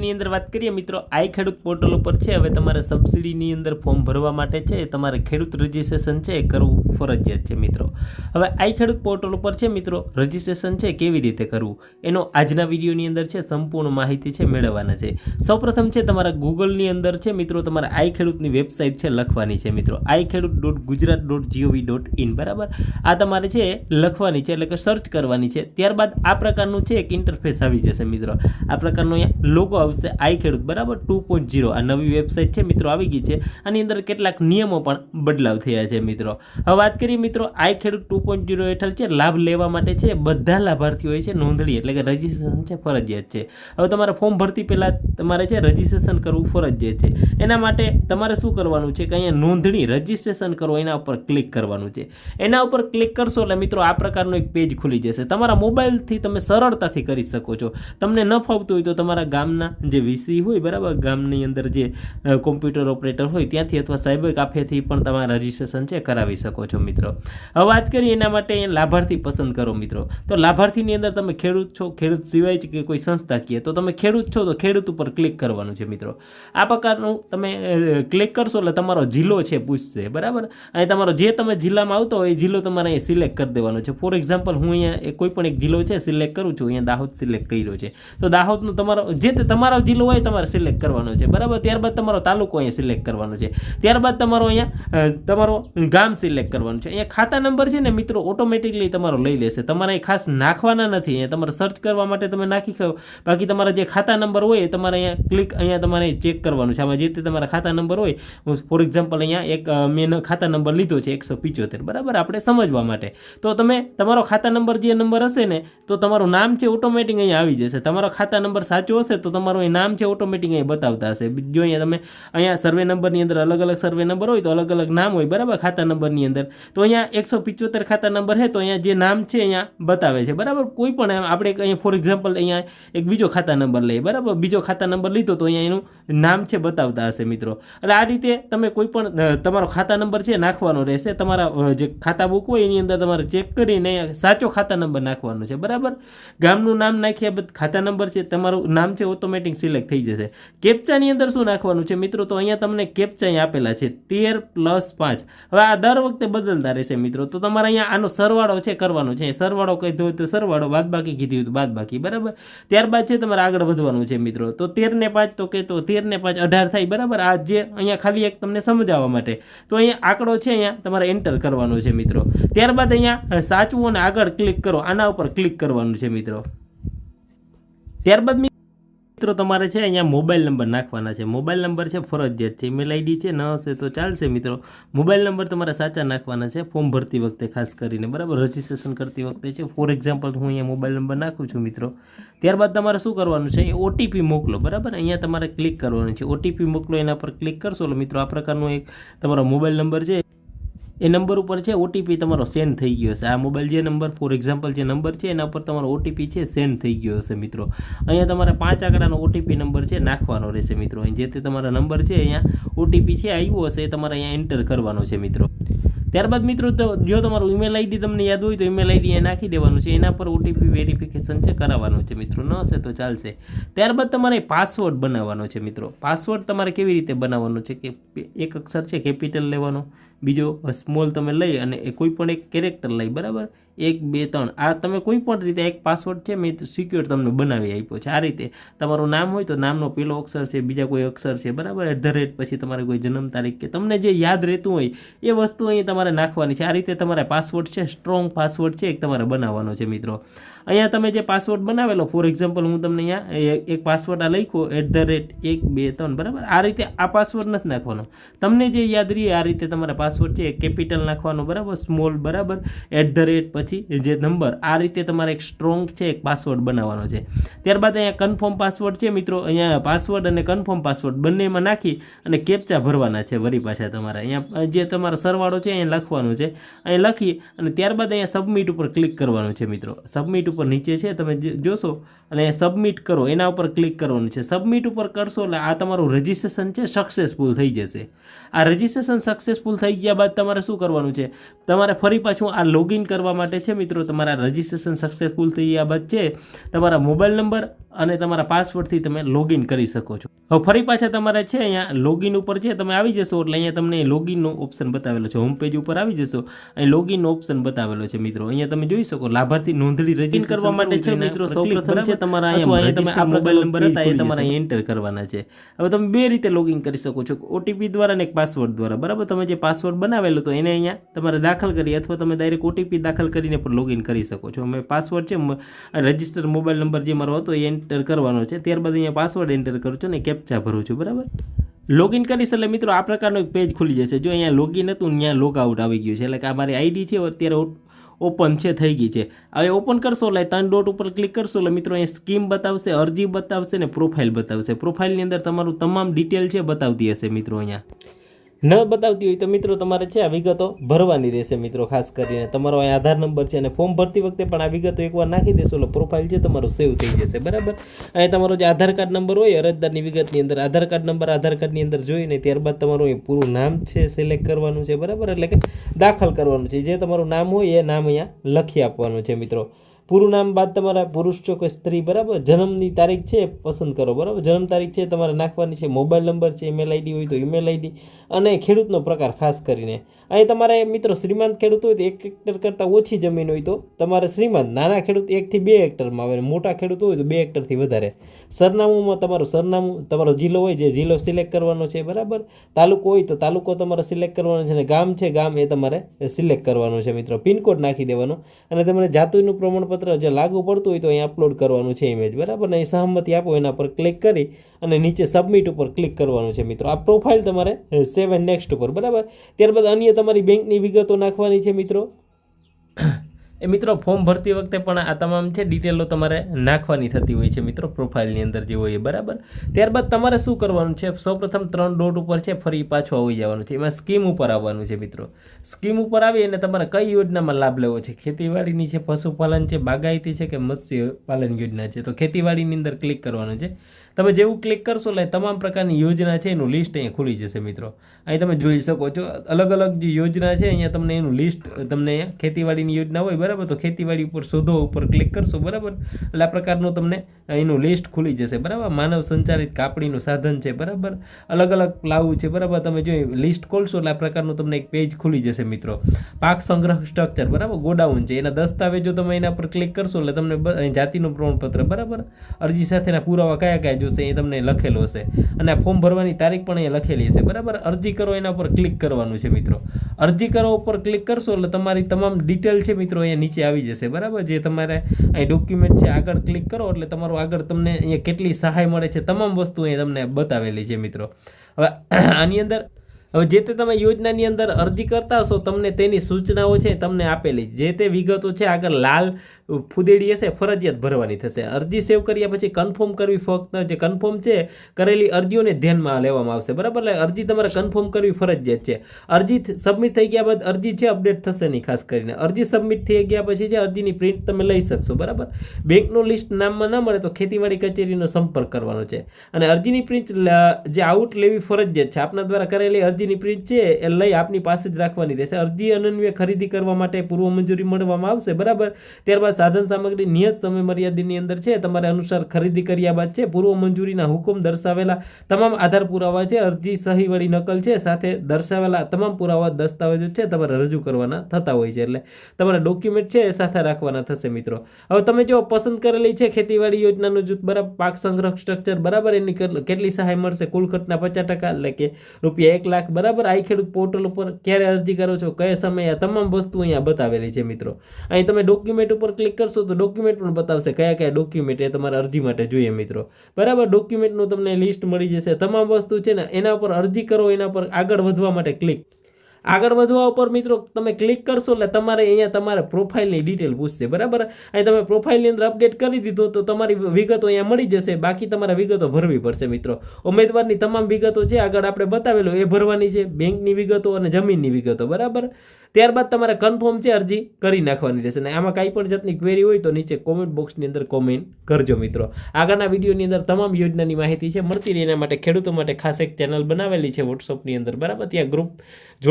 વિડીયોની અંદર વાત કરીએ, મિત્રો, આઈ ખેડૂત પોર્ટલ ઉપર છે. હવે તમારે સબસિડીની અંદર ફોર્મ ભરવા માટે છે. તમારે ખેડૂત રજિસ્ટ્રેશન છે, એ કરવું ફરજિયાત છે, મિત્રો. હવે આઈ ખેડૂત પોર્ટલ ઉપર છે, મિત્રો, રજિસ્ટ્રેશન છે, કેવી રીતે કરવું? એનો આજના વિડીયોની અંદર છે, સંપૂર્ણ માહિતી છે, મેળવવાના છે. સૌપ્રથમ છે, તમારા ગૂગલની અંદર છે, મિત્રો, તમારે આઈ ખેડૂતની વેબસાઇટ છે, લખવાની છે, મિત્રો. I Khedut dot Gujarat dot G O V dot in, બરાબર? આ તમારે છે, લખવાની છે, એટલે કે સર્ચ કરવાની છે. ત્યારબાદ આ પ્રકારનું છે, એક ઇન્ટરફેસ આવી જશે, મિત્રો. આ પ્રકારનો અહીંયા લોગો આવશે આઈ ખેડૂત, બરાબર? Two point zero. આ નવી વેબસાઇટ છે મિત્રો, આવી ગઈ છે. આની અંદર કેટલાક નિયમો પણ બદલાવ થયા છે મિત્રો. હવે વાત કરીએ મિત્રો, આઈ ખેડૂત ટુ પોઈન્ટ ઝીરો હેઠળ છે, લાભ લેવા માટે છે, બધા લાભાર્થીઓએ છે નોંધણી, એટલે કે રજિસ્ટ્રેશન છે, ફરજિયાત છે. હવે તમારે ફોર્મ ભરતી પહેલાં તમારે છે રજિસ્ટ્રેશન કરવું ફરજિયાત છે. એના માટે તમારે શું કરવાનું છે કે અહીંયા નોંધણી, રજિસ્ટ્રેશન કરો, એના ઉપર ક્લિક કરવાનું છે. એના ઉપર ક્લિક કરશો એટલે મિત્રો આ પ્રકારનો એક પેજ ખુલી જશે. તમારા મોબાઈલથી તમે સરળતાથી કરી શકો છો. તમને ન ફાવતું હોય તો તમારા ગામના જે વીસી હોય, બરાબર, ગામની અંદર જે કોમ્પ્યુટર ઓપરેટર હોય, ત્યાંથી અથવા સાયબર કાફેથી પણ તમારા રજિસ્ટ્રેશન છે, કરાવી શકો છો, મિત્રો. હવે વાત કરીએ એના માટે અહીંયા લાભાર્થી પસંદ કરો, મિત્રો. તો લાભાર્થીની અંદર તમે ખેડૂત છો, ખેડૂત સિવાય કે કોઈ સંસ્થા કીએ, તો તમે ખેડૂત છો, તો ખેડૂત ઉપર ક્લિક કરવાનું છે, મિત્રો. આ પ્રકારનું તમે ક્લિક કરશો એટલે તમારો જિલ્લો છે, પૂછશે, બરાબર? અને તમારો જે તમે જિલ્લામાં આવતો હોય, એ જિલ્લો તમારે અહીં સિલેક્ટ કરી દેવાનો છે. ફોર એક્ઝામ્પલ હું અહીંયા કોઈ પણ એક જિલ્લો છે સિલેક્ટ કરું છું, અહીંયા દાહોદ સિલેક્ટ કર્યો છે. તો દાહોદનો તમારો, જે તે તમારો જિલ્લો હોય તમારે સિલેક્ટ કરવાનો છે. બરાબર? ત્યારબાદ તમારો તાલુકો અહીંયા સિલેક્ટ કરવાનો છે. ત્યારબાદ તમારો અહીંયા તમારો ગામ સિલેક્ટ કરવાનું છે. અહીંયા ખાતા નંબર છે ને મિત્રો ઓટોમેટિકલી તમારો લઈ લેશે. તમારે ખાસ નાખવાના નથી. અહીંયા તમારે સર્ચ કરવા માટે તમે નાખી શકો બાકી તમારા જે ખાતા નંબર હોય એ તમારે અહીંયા ક્લિક અહીંયા તમારે ચેક કરવાનું છે. આમાં જે તે તમારા ખાતા નંબર હોય ફોર એક્ઝામ્પલ અહીંયા એક મેં ખાતા નંબર લીધો છે એકસો પિચોતેર. બરાબર? આપણે સમજવા માટે. તો તમે, તમારો ખાતા નંબર જે નંબર હશે ને, તો તમારું નામ છે ઓટોમેટિક અહીંયા આવી જશે. તમારો ખાતા નંબર સાચો હશે તો તમારું અહીં નામ છે ઓટોમેટિક અહીંયા બતાવતા હશે. જો અહીંયા તમે અહીંયા સર્વે નંબરની અંદર અલગ અલગ સર્વે નંબર હોય તો અલગ અલગ નામ હોય, બરાબર? ખાતા નંબરની અંદર. તો અહીંયા એકસો પિચોતેર ખાતા નંબર છે, તો અહીંયા જે નામ છે અહીંયા બતાવે છે, બરાબર? કોઈ પણ આપણે અહીંયા ફોર એક્ઝામ્પલ અહીંયા એક બીજો ખાતા નંબર લઈએ, બરાબર? બીજો ખાતા નંબર લીધો તો અહીંયા એનું નામ છે બતાવતા હશે મિત્રો. એટલે આ રીતે તમે કોઈ પણ તમારો ખાતા નંબર છે નાખવાનો રહેશે. તમારા જે ખાતા બુક હોય એની અંદર તમારે ચેક કરીને સાચો ખાતા નંબર નાખવાનો છે. બરાબર? ગામનું નામ નાખ્યા બાદ ખાતા નંબર છે, તમારું નામ છે ઓટોમેટિક સિલેક્ટ થઈ જશે. કેપ્ચાની અંદર શું નાખવાનું છે મિત્રો? તો અહીંયા તમને કેપ્ચા અહીં આપેલા છે, તેર પ્લસ પાંચ. હવે આ દર વખતે બદલતા રહેશે મિત્રો. તો તમારે અહીંયા આનો સરવાળો છે કરવાનો છે. સરવાળો કીધો હોય તો સરવાળો, બાદબાકી કીધી હોય તો બાદબાકી. બરાબર? ત્યારબાદ છે તમારે આગળ વધવાનું છે મિત્રો. તો તેરને પાંચ તો કે તો તેર ને પાંચ, અઢાર થાય, બરાબર? આ જે અહીંયા ખાલી એક તમને સમજાવવા માટે. તો અહીંયા આંકડો છે અહીંયા, તમારે એન્ટર કરવાનો છે મિત્રો. ત્યારબાદ અહીંયા સાચવું અને આગળ ક્લિક કરો. આના ઉપર ક્લિક કરવાનું છે મિત્રો. ત્યારબાદ મિત્રો, તમારે છે અહીંયા મોબાઈલ નંબર નાખવાના છે. મોબાઈલ નંબર છે ફરજિયાત છે. ઈમેલ આઈડી છે, ન હશે તો ચાલશે મિત્રો. મોબાઈલ નંબર તમારે સાચા નાખવાના છે ફોર્મ ભરતી વખતે, ખાસ કરીને. બરાબર? રજિસ્ટ્રેશન કરતી વખતે છે. ફોર એક્ઝામ્પલ હું અહીંયા મોબાઈલ નંબર નાખું છું મિત્રો. ત્યારબાદ તમારે શું કરવાનું છે? એ ઓટીપી મોકલો. બરાબર? અહીંયા તમારે ક્લિક કરવાનું છે. ઓટીપી મોકલો, એના પર ક્લિક કરશો. એટલે મિત્રો, આ પ્રકારનો એક તમારો મોબાઈલ નંબર છે. એ નંબર ઉપર છે ઓટીપી તમારો સેન્ડ થઈ ગયો હશે. આ મોબાઈલ જે નંબર ફોર એક્ઝામ્પલ જે નંબર છે, એના ઉપર તમારો ઓટીપી છે સેન્ડ થઈ ગયો હશે, મિત્રો. અહીંયા તમારે પાંચ આંકડાનો ઓટીપી નંબર છે, નાખવાનો રહેશે, મિત્રો. અહીં જે તે તમારા નંબર છે, અહીંયા ઓટીપી છે, આવ્યો હશે, એ તમારે અહીંયા એન્ટર કરવાનો છે, મિત્રો. ત્યારબાદ, મિત્રો, તો જો તમારું ઈમેલ આઈડી તમને યાદ હોય, તો ઈમેલ આઈડી એ નાખી દેવાનું છે. એના પર ઓટીપી વેરિફિકેશન છે, કરાવવાનું છે, મિત્રો. ન હશે તો ચાલશે. ત્યારબાદ તમારે પાસવર્ડ બનાવવાનો છે, મિત્રો. પાસવર્ડ તમારે કેવી રીતે બનાવવાનો છે, કે એક અક્ષર છે કેપિટલ લેવાનો. બીજો સ્મોલ તમે લઈ અને એ કોઈ પણ એક કેરેક્ટર લઈ બરાબર? એક, બે, ત્રણ. આ તમે કોઈ પણ રીતે, એક પાસવર્ડ છે, મેં સિક્યોર તમને બનાવી આપ્યો છે. આ રીતે તમારું નામ હોય તો નામનો પેલો અક્ષર છે, બીજા કોઈ અક્ષર છે, બરાબર? એટ ધ રેટ પછી તમારે કોઈ જન્મ તારીખ કે તમને જે યાદ રહેતું હોય, એ વસ્તુ અહીં તમારે નાખવાની છે. આ રીતે તમારે પાસવર્ડ છે સ્ટ્રોંગ પાસવર્ડ છે, એક તમારે બનાવવાનો છે, મિત્રો. અહીંયા તમે જે પાસવર્ડ બનાવેલો ફોર એક્ઝામ્પલ હું તમને અહીંયા એક પાસવર્ડ આ લખ્યો એટ ધ રેટ એક, બે, ત્રણ, બરાબર? આ રીતે આ પાસવર્ડ નથી નાખવાનો. તમને જે યાદ રહીએ આ રીતે તમારે પાસવર્ડ છે કેપિટલ નાખવાનો, બરાબર? સ્મોલ બરાબર? એટ ધ રેટ પછી જે નંબર, આ રીતે તમારે એક સ્ટ્રોંગ છે, એક પાસવર્ડ બનાવવાનો છે. ત્યારબાદ અહીંયા કન્ફર્મ પાસવર્ડ છે, મિત્રો. અહીંયા પાસવર્ડ અને કન્ફર્મ પાસવર્ડ બંનેમાં નાખી અને કેપ્ચા ભરવાના છે વરી પાછા તમારે. અહીંયા જે તમારો સરવાળો છે, અહીંયા લખવાનો છે. અહીં લખી અને ત્યારબાદ અહીંયા સબમિટ ઉપર ક્લિક કરવાનું છે, મિત્રો. સબમિટ ઉપર નીચે છે, તમે જોશો, અને સબમિટ કરો, એના ઉપર ક્લિક કરવાનું છે. સબમિટ ઉપર કરશો એટલે આ તમારું રજિસ્ટ્રેશન છે સક્સેસફુલ થઈ જશે. આ રજિસ્ટ્રેશન સક્સેસફુલ થઈ ગયા બાદ તમારે શું કરવાનું છે? તમારે ફરી પાછું આ લોગિન કરવા માટે છે મિત્રો તમારા રજિસ્ટ્રેશન સક્સેસફુલ થઈ ગયા બાદ છે તમારા મોબાઈલ નંબર અને તમારા પાસવર્ડથી તમે લોગિન કરી શકો છો. હવે ફરી પાછા તમારે છે અહીંયા લોગિન ઉપર છે તમે આવી જશો એટલે અહીંયા તમને લોગિનનો ઓપ્શન બતાવેલો છે. હોમ પેજ ઉપર આવી જશો અહીં લોગિનનો ઓપ્શન બતાવેલો છે મિત્રો. અહીંયા તમે જોઈ શકો લાભાર્થી નોંધણી રજિસ્ટર કરવા માટે છે મિત્રો સૌપ્રથમ છે તમારા અહીંયા તમે આ મોબાઈલ નંબર હતા એ તમારે અહીં એન્ટર કરવાના છે. હવે તમે બે રીતે લોગિન કરી શકો છો ઓટીપી દ્વારા અને એક પાસવર્ડ દ્વારા. બરાબર? તમે જે પાસવર્ડ બનાવેલો તો એને અહીંયા તમારે દાખલ કરી અથવા તમે ડાયરેક્ટ ઓટીપી દાખલ કરીને પણ લોગિન કરી શકો છો. અમે પાસવર્ડ છે રજિસ્ટર મોબાઈલ નંબર જે મારો હતો એ એન્ટર કરવાનો છે, ત્યારબાદ અહીંયા પાસવર્ડ એન્ટર કરું છું અને કેપ્ચા ભરું છું, બરાબર? લોગિન કરીશ એટલે મિત્રો આ પ્રકારનો એક પેજ ખુલી જશે. જો અહીંયા લોગિન હતું ને ત્યાં લોગ આઉટ આવી ગયું છે. એટલે કે આ મારી આઈડી છે, અત્યારે ઓપન છે, થઈ ગઈ છે. હવે ઓપન કરશો એટલે ત્રણ ડોટ ઉપર ક્લિક કરશો એટલે મિત્રો અહીંયા સ્કીમ બતાવશે, અરજી બતાવશે ને પ્રોફાઇલ બતાવશે. પ્રોફાઇલની અંદર તમારું તમામ ડિટેલ છે, બતાવતી હશે મિત્રો અહીંયા. ન બતાવતી હોય તો મિત્રો તમારે છે આ વિગતો ભરવાની રહેશે મિત્રો, ખાસ કરીને. તમારો અહીં આધાર નંબર છે અને ફોર્મ ભરતી વખતે પણ આ વિગતો એકવાર નાખી દેશો એટલે પ્રોફાઇલ છે તમારો સેવ થઈ જશે, બરાબર? અહીં તમારો જે આધાર કાર્ડ નંબર હોય, અરજદારની વિગતની અંદર આધાર કાર્ડ નંબર, આધાર કાર્ડની અંદર જોઈને ત્યારબાદ તમારું એ પૂરું નામ છે સિલેક્ટ કરવાનું છે, બરાબર? એટલે કે દાખલ કરવાનું છે. જે તમારું નામ હોય, એ નામ અહીંયા લખી આપવાનું છે મિત્રો. પૂરું નામ બાદ તમારા પુરુષ છો કે સ્ત્રી, બરાબર? જન્મની તારીખ છે પસંદ કરો, બરાબર? જન્મ તારીખ છે તમારે નાખવાની છે, મોબાઈલ નંબર છે ઈમેલ આઈડી હોય તો ઈમેલ આઈડી અને ખેડૂતનો પ્રકાર ખાસ કરીને. અહીં તમારે મિત્રો શ્રીમંત ખેડૂત હોય તો એક હેક્ટર કરતાં ઓછી જમીન હોય તો તમારે શ્રીમંત નાના ખેડૂત એકથી બે હેક્ટરમાં આવે મોટા ખેડૂત હોય તો બે હેક્ટરથી વધારે. સરનામુંમાં તમારું સરનામું, તમારો જિલ્લો હોય જે જિલ્લો સિલેક્ટ કરવાનો છે, બરાબર? તાલુકો હોય તો તાલુકો તમારે સિલેક્ટ કરવાનો છે અને ગામ છે, ગામ એ તમારે સિલેક્ટ કરવાનું છે મિત્રો. પિનકોડ નાખી દેવાનો અને તમારે જાતિનું પ્રમાણપત્ર જે લાગુ પડતું હોય તો અહીં અપલોડ કરવાનું છે ઇમેજ બરાબર? અહીં સહમતિ આપો, એના પર ક્લિક કરી અને નીચે સબમિટ ઉપર ક્લિક કરવાનું છે મિત્રો. આ પ્રોફાઇલ તમારે સેવ એન્ડ નેક્સ્ટ ઉપર, બરાબર? ત્યારબાદ અન્ય તમારી બેંકની વિગતો નાખવાની છે મિત્રો. એ મિત્રો ફોર્મ ભરતી વખતે પણ આ તમામ છે ડિટેલો તમારે નાખવાની થતી હોય છે મિત્રો પ્રોફાઇલની અંદર જે હોય એ, બરાબર? ત્યારબાદ તમારે શું કરવાનું છે? સૌપ્રથમ ત્રણ ડોટ ઉપર છે, ફરી પાછું આવી જવાનું છે. એમાં સ્કીમ ઉપર આવવાનું છે મિત્રો. સ્કીમ ઉપર આવી અને તમારે કઈ યોજનામાં લાભ લેવો છે? ખેતીવાડીની છે, પશુપાલન છે, બાગાયતી છે કે મત્સ્ય પાલન યોજના છે? તો ખેતીવાડીની અંદર ક્લિક કરવાનું છે. તમે જેવું ક્લિક કરશો એટલે તમામ પ્રકારની યોજના છે, એનું લિસ્ટ અહીંયા ખુલી જશે મિત્રો. અહીં તમે જોઈ શકો છો, અલગ અલગ જે યોજના છે, અહીંયા તમને એનું લિસ્ટ તમને ખેતીવાડીની યોજના હોય, બરાબર? તો ખેતીવાડી ઉપર, શોધો ઉપર ક્લિક કરશો, બરાબર? એટલે આ પ્રકારનું તમને એનું લિસ્ટ ખુલી જશે, બરાબર? માનવ સંચાલિત કાપડીનું સાધન છે, બરાબર? અલગ અલગ લાવવું છે, બરાબર? તમે જોઈ લિસ્ટ ખોલશો એટલે આ પ્રકારનું તમને એક પેજ ખુલી જશે મિત્રો. પાક સંગ્રહ સ્ટ્રક્ચર બરાબર? ગોડાઉન છે, એના દસ્તાવેજો તમે એના પર ક્લિક કરશો એટલે તમને જાતિનું પ્રમાણપત્ર, બરાબર? અરજી સાથેના પુરાવા કયા કયા જોશે એ તમને લખેલો હશે અને ફોર્મ ભરવાની તારીખ પણ અહીંયા લખેલી હશે બરાબર? અરજી કરો એના પર ક્લિક કરવાનું છે મિત્રો. અરજી કરો ઉપર ક્લિક કરશો એટલે તમારી તમામ ડિટેલ છે મિત્રો અહીંયા નીચે આવી જશે. બરાબર? જે તમારે અહીં ડોક્યુમેન્ટ છે આગળ ક્લિક કરો એટલે તમારું આગળ તમને અહીંયા કેટલી સહાય મળે છે તમામ વસ્તુ અહીંયા તમને બતાવેલી છે મિત્રો. હવે આની અંદર હવે જે તે તમે યોજનાની અંદર અરજી કરતા હશો તમને તેની સૂચનાઓ છે તમને આપેલી જે તે વિગતો છે આગળ લાલ ફુદેડી હશે ફરજિયાત ભરવાની થશે. અરજી સેવ કર્યા પછી કન્ફર્મ કરવી ફક્ત જે કન્ફર્મ છે, કરેલી અરજીઓને ધ્યાનમાં લેવામાં આવશે. બરાબર? એટલે અરજી તમારે કન્ફર્મ કરવી ફરજિયાત છે. અરજી સબમિટ થઈ ગયા બાદ અરજી છે અપડેટ થશે નહીં ખાસ કરીને. અરજી સબમિટ થઈ ગયા પછી છે, અરજીની પ્રિન્ટ તમે લઈ શકશો. બરાબર? બેંકનું લિસ્ટ નામમાં ન મળે તો ખેતીવાડી કચેરીનો સંપર્ક કરવાનો છે. અને અરજીની પ્રિન્ટ જે આઉટ લેવી ફરજિયાત છે, આપના દ્વારા કરેલી અરજીની પ્રિન્ટ છે, એ લઈ આપની પાસે જ રાખવાની રહેશે. અરજી અનન્વય ખરીદી કરવા માટે પૂર્વ મંજૂરી મળવામાં આવશે. બરાબર? ત્યારબાદ સાધન સામગ્રી નિયત સમય મર્યાદાની અંદર છે, તમારે અનુસાર ખરીદી કર્યા બાદ છે, પૂર્વ મંજૂરીના હુકમ દર્શાવેલા તમામ આધાર પુરાવા છે, અરજી સહી વળી નકલ છે, સાથે દર્શાવેલા તમામ પુરાવા દસ્તાવેજો છે, તમારે રજૂ કરવાના થતા હોય છે, એટલે તમારા ડોક્યુમેન્ટ છે એ સાથે રાખવાના થશે, મિત્રો. હવે તમે જો પસંદ કરેલી છે ખેતીવાડી યોજનાનું જૂથ બરાબર, પાક સંગ્રહ સ્ટ્રક્ચર બરાબર, એની કેટલ- સહાય મળશે, કુલ ખર્ચના પચાસ ટકા, એટલે કે રૂપિયા એક લાખ બરાબર, આઈ ખેડૂત પોર્ટલ ઉપર ક્યારે અરજી કરો છો, કયા સમયે, આ તમામ વસ્તુ અહીંયા બતાવેલી છે, મિત્રો. અહીં તમે ડોક્યુમેન્ટ ઉપર ક્લિક કરશો તો ડોક્યુમેન્ટ પણ બતાવશે કયા કયા ડોક્યુમેન્ટ એ તમારે અરજી માટે જોઈએ મિત્રો. બરાબર? ડોક્યુમેન્ટનું તમને લિસ્ટ મળી જશે. તમામ વસ્તુ છે ને એના પર અરજી કરો, એના પર આગળ વધવા માટે ક્લિક આગળ વધવા ઉપર મિત્રો, તમે ક્લિક કરશો એટલે તમારે અહીંયા તમારે પ્રોફાઇલની ડિટેલ પૂછશે, બરાબર? અહીં તમે પ્રોફાઇલની અંદર અપડેટ કરી દીધો તો તમારી વિગતો અહીંયા મળી જશે, બાકી તમારે વિગતો ભરવી પડશે મિત્રો. ઉમેદવારની તમામ વિગતો છે આગળ આપણે બતાવેલું, એ ભરવાની છે, બેંકની વિગતો અને જમીનની વિગતો, બરાબર? ત્યારબાદ તમારે કન્ફર્મ છે અરજી કરી નાખવાની રહેશે. અને આમાં કાંઈ પણ જાતની ક્વેરી હોય તો નીચે કોમેન્ટ બોક્સની અંદર કોમેન્ટ કરજો મિત્રો. આગળના વિડીયોની અંદર તમામ યોજનાની માહિતી છે, મળતી રહે એના માટે ખેડૂતો માટે ખાસ એક ચેનલ બનાવેલી છે વોટ્સઅપની અંદર, બરાબર? ત્યાં ગ્રુપ